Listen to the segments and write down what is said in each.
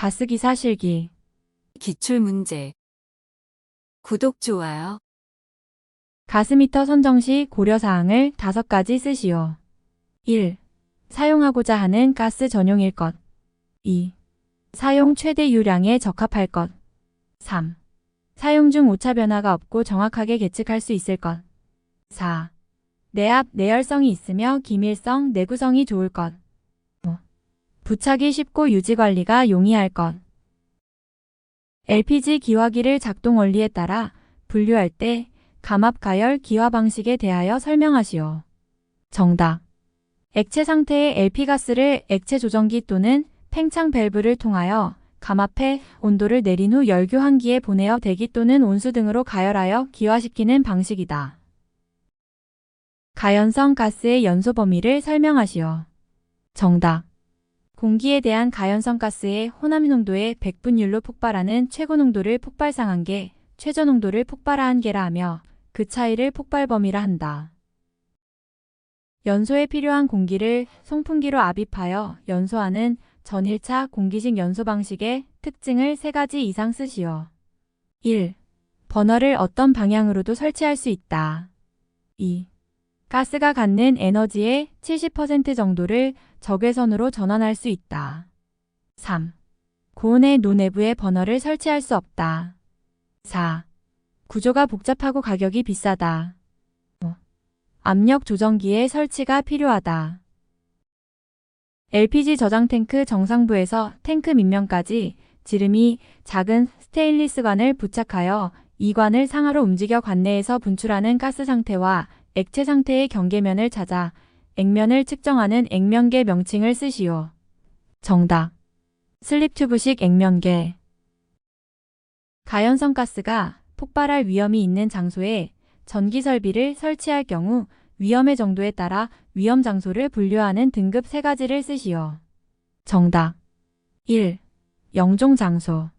가스기사 실기. 기출문제. 구독, 좋아요. 가스미터 선정 시 고려사항을 다섯 가지 쓰시오. 1. 사용하고자 하는 가스 전용일 것. 2. 사용 최대 유량에 적합할 것. 3. 사용 중 오차 변화가 없고 정확하게 계측할 수 있을 것. 4. 내압, 내열성이 있으며 기밀성, 내구성이 좋을 것. 5. 부착이 쉽고 유지 관리가 용이할 것. LPG 기화기를 작동 원리에 따라 분류할 때 감압 가열 기화 방식에 대하여 설명하시오. 정답. 액체 상태의 LP가스를 액체 조정기 또는 팽창 밸브를 통하여 감압해 온도를 내린 후 열교환기에 보내어 대기 또는 온수 등으로 가열하여 기화시키는 방식이다. 가연성 가스의 연소 범위를 설명하시오. 정답. 공기에 대한 가연성 가스의 혼합 농도의 100분율로 폭발하는 최고 농도를 폭발 상한 계, 최저 농도를 폭발한계라 하며 그 차이를 폭발 범위라 한다. 연소에 필요한 공기를 송풍기로 압입하여 연소하는 전일차 공기식 연소 방식의 특징을 세 가지 이상 쓰시오. 1. 버너를 어떤 방향으로도 설치할 수 있다. 2. 가스가 갖는 에너지의 70% 정도를 적외선으로 전환할 수 있다. 3. 고온의 노내부에 버너를 설치할 수 없다. 4. 구조가 복잡하고 가격이 비싸다. 5. 압력 조정기의 설치가 필요하다. LPG 저장 탱크 정상부에서 탱크 밑면까지 지름이 작은 스테인리스 관을 부착하여 이 관을 상하로 움직여 관내에서 분출하는 가스 상태와 액체 상태의 경계면을 찾아 액면을 측정하는 액면계 명칭을 쓰시오. 정답. 슬립튜브식 액면계. 가연성 가스가 폭발할 위험이 있는 장소에 전기 설비를 설치할 경우 위험의 정도에 따라 위험 장소를 분류하는 등급 세 가지를 쓰시오. 정답. 1. 영종 장소.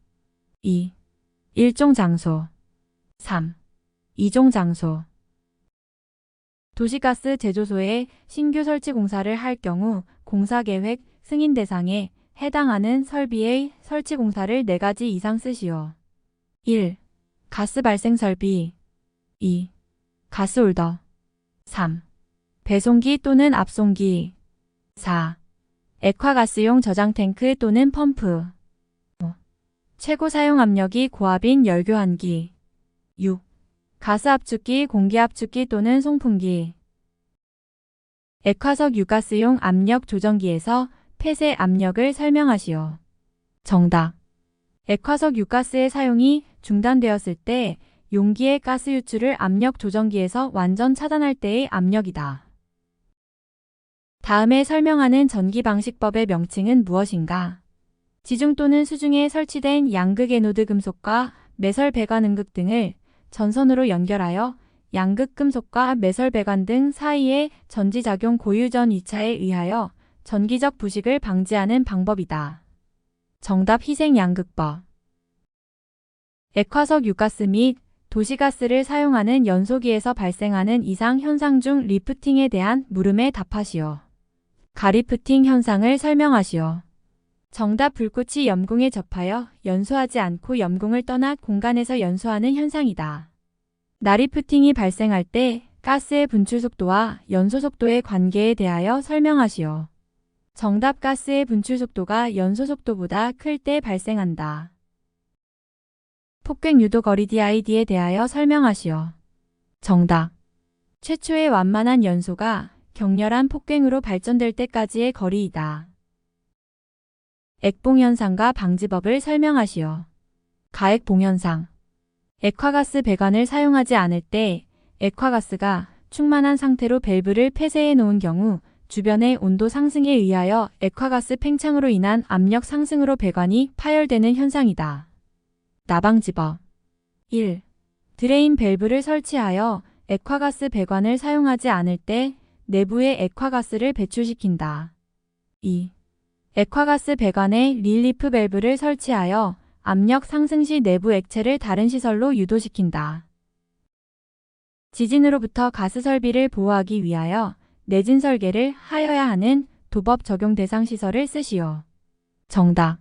2. 일종 장소. 3. 이종 장소. 도시가스 제조소에 신규 설치 공사를 할 경우 공사 계획 승인 대상에 해당하는 설비의 설치 공사를 4가지 이상 쓰시오. 1. 가스 발생 설비 2. 가스 홀더 3. 배송기 또는 압송기 4. 액화가스용 저장 탱크 또는 펌프 5. 최고 사용 압력이 고압인 열교환기 6. 가스 압축기, 공기 압축기 또는 송풍기 액화석 유가스용 압력 조정기에서 폐쇄 압력을 설명하시오. 정답. 액화석 유가스의 사용이 중단되었을 때 용기의 가스 유출을 압력 조정기에서 완전 차단할 때의 압력이다. 다음에 설명하는 전기 방식법의 명칭은 무엇인가? 지중 또는 수중에 설치된 양극 에노드 금속과 매설 배관 음극 등을 전선으로 연결하여 양극 금속과 매설 배관 등 사이의 전지작용 고유전 위차에 의하여 전기적 부식을 방지하는 방법이다. 정답 희생 양극법. 액화석 유가스 및 도시가스를 사용하는 연소기에서 발생하는 이상 현상 중 리프팅에 대한 물음에 답하시오. 가리프팅 현상을 설명하시오. 정답 불꽃이 염궁에 접하여 연소하지 않고 염궁을 떠나 공간에서 연소하는 현상이다. 나리프팅이 발생할 때 가스의 분출 속도와 연소 속도의 관계에 대하여 설명하시오. 정답 가스의 분출 속도가 연소 속도보다 클 때 발생한다. 폭격 유도 거리 DID에 대하여 설명하시오. 정답. 최초의 완만한 연소가 격렬한 폭갱으로 발전될 때까지의 거리이다. 액봉현상과 방지법을 설명하시오. 가액봉현상. 액화가스 배관을 사용하지 않을 때 액화가스가 충만한 상태로 밸브를 폐쇄해 놓은 경우 주변의 온도 상승에 의하여 액화가스 팽창으로 인한 압력 상승으로 배관이 파열되는 현상이다. 나방지법 1. 드레인 밸브를 설치하여 액화가스 배관을 사용하지 않을 때 내부의 액화가스를 배출시킨다. 2. 액화가스 배관에 릴리프 밸브를 설치하여 압력 상승 시 내부 액체를 다른 시설로 유도시킨다. 지진으로부터 가스 설비를 보호하기 위하여 내진 설계를 하여야 하는 도법 적용 대상 시설을 쓰시오. 정답.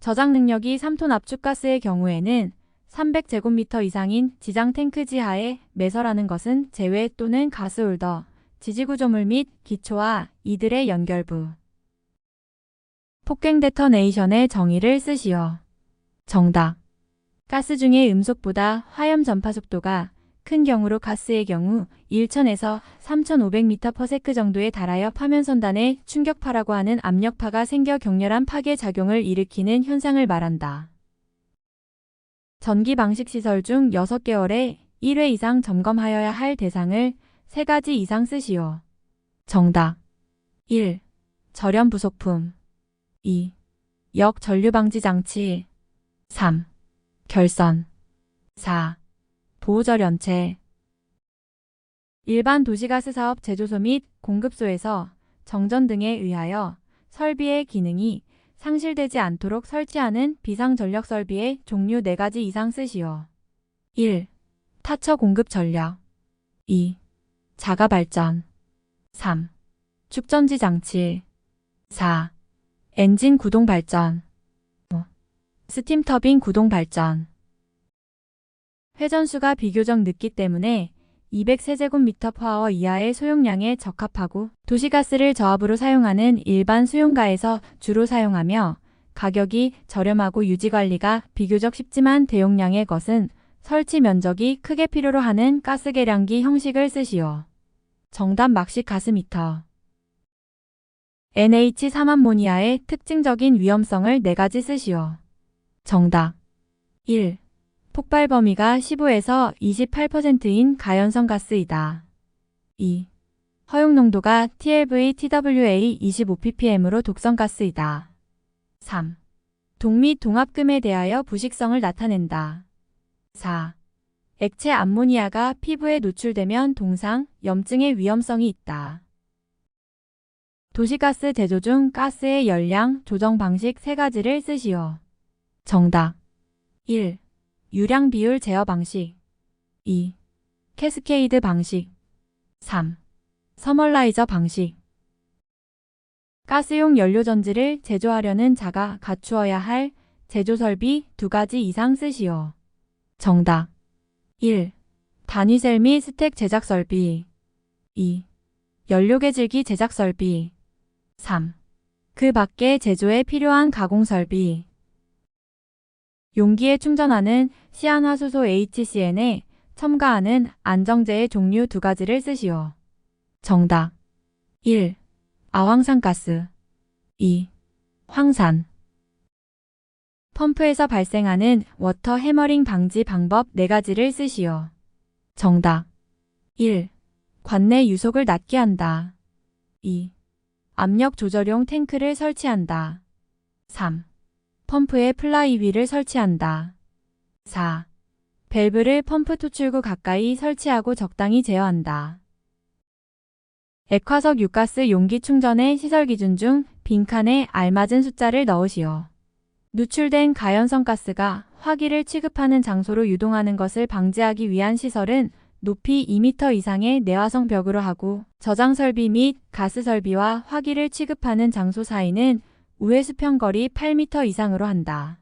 저장 능력이 3톤 압축가스의 경우에는 300제곱미터 이상인 지장 탱크 지하에 매설하는 것은 제외 또는 가스홀더, 지지구조물 및 기초와 이들의 연결부. 폭행 데터네이션의 정의를 쓰시오. 정답. 가스 중에 음속보다 화염 전파 속도가 큰 경우로 가스의 경우 1000에서 3500m/s 정도에 달하여 파면 선단에 충격파라고 하는 압력파가 생겨 격렬한 파괴 작용을 일으키는 현상을 말한다. 전기 방식 시설 중 6개월에 1회 이상 점검하여야 할 대상을 3가지 이상 쓰시오. 정답. 1. 절연 부속품 2. 역 전류 방지 장치 3. 결선 4. 보호절 연체 일반 도시가스 사업 제조소 및 공급소에서 정전 등에 의하여 설비의 기능이 상실되지 않도록 설치하는 비상전력 설비의 종류 4가지 이상 쓰시오. 1. 타처 공급 전력 2. 자가 발전 3. 축전지 장치 4. 엔진 구동 발전 5. 스팀 터빈 구동 발전 회전수가 비교적 늦기 때문에 200세제곱미터 파워 이하의 소용량에 적합하고 도시가스를 저압으로 사용하는 일반 수용가에서 주로 사용하며 가격이 저렴하고 유지관리가 비교적 쉽지만 대용량의 것은 설치 면적이 크게 필요로 하는 가스 계량기 형식을 쓰시오. 정답 막식 가스미터 NH3암모니아의 특징적인 위험성을 4가지 쓰시오. 정답 1. 폭발 범위가 15에서 28%인 가연성 가스이다. 2. 허용 농도가 TLV TWA 25ppm으로 독성 가스이다. 3. 동및 동압금에 대하여 부식성을 나타낸다. 4. 액체 암모니아가 피부에 노출되면 동상, 염증의 위험성이 있다. 도시가스 제조 중 가스의 열량 조정 방식 3가지를 쓰시오. 정답 1. 유량 비율 제어 방식 2. 캐스케이드 방식 3. 서멀라이저 방식 가스용 연료 전지를 제조하려는 자가 갖추어야 할 제조 설비 두 가지 이상 쓰시오. 정답 1. 단위셀 및 스택 제작 설비 2. 연료계질기 제작 설비 3. 그 밖에 제조에 필요한 가공 설비 용기에 충전하는 시안화수소 HCN에 첨가하는 안정제의 종류 두 가지를 쓰시오. 정답 1. 아황산가스 2. 황산 펌프에서 발생하는 워터 해머링 방지 방법 4가지를 쓰시오. 정답 1. 관내 유속을 낮게 한다. 2. 압력 조절용 탱크를 설치한다. 3. 펌프에 플라이휠을 설치한다. 4. 밸브를 펌프 토출구 가까이 설치하고 적당히 제어한다. 액화석 유가스 용기 충전의 시설 기준 중 빈칸에 알맞은 숫자를 넣으시오. 누출된 가연성 가스가 화기를 취급하는 장소로 유동하는 것을 방지하기 위한 시설은 높이 2m 이상의 내화성 벽으로 하고 저장 설비 및 가스 설비와 화기를 취급하는 장소 사이는 우회 수평거리 8m 이상으로 한다.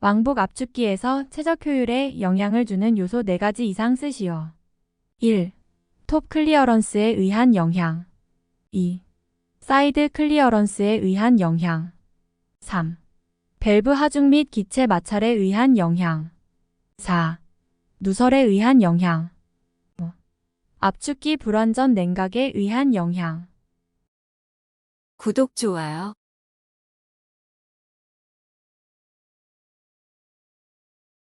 왕복 압축기에서 최적 효율에 영향을 주는 요소 4가지 이상 쓰시오. 1. 톱 클리어런스에 의한 영향 2. 사이드 클리어런스에 의한 영향 3. 밸브 하중 및 기체 마찰에 의한 영향 4. 누설에 의한 영향 5. 압축기 불완전 냉각에 의한 영향 구독, 좋아요.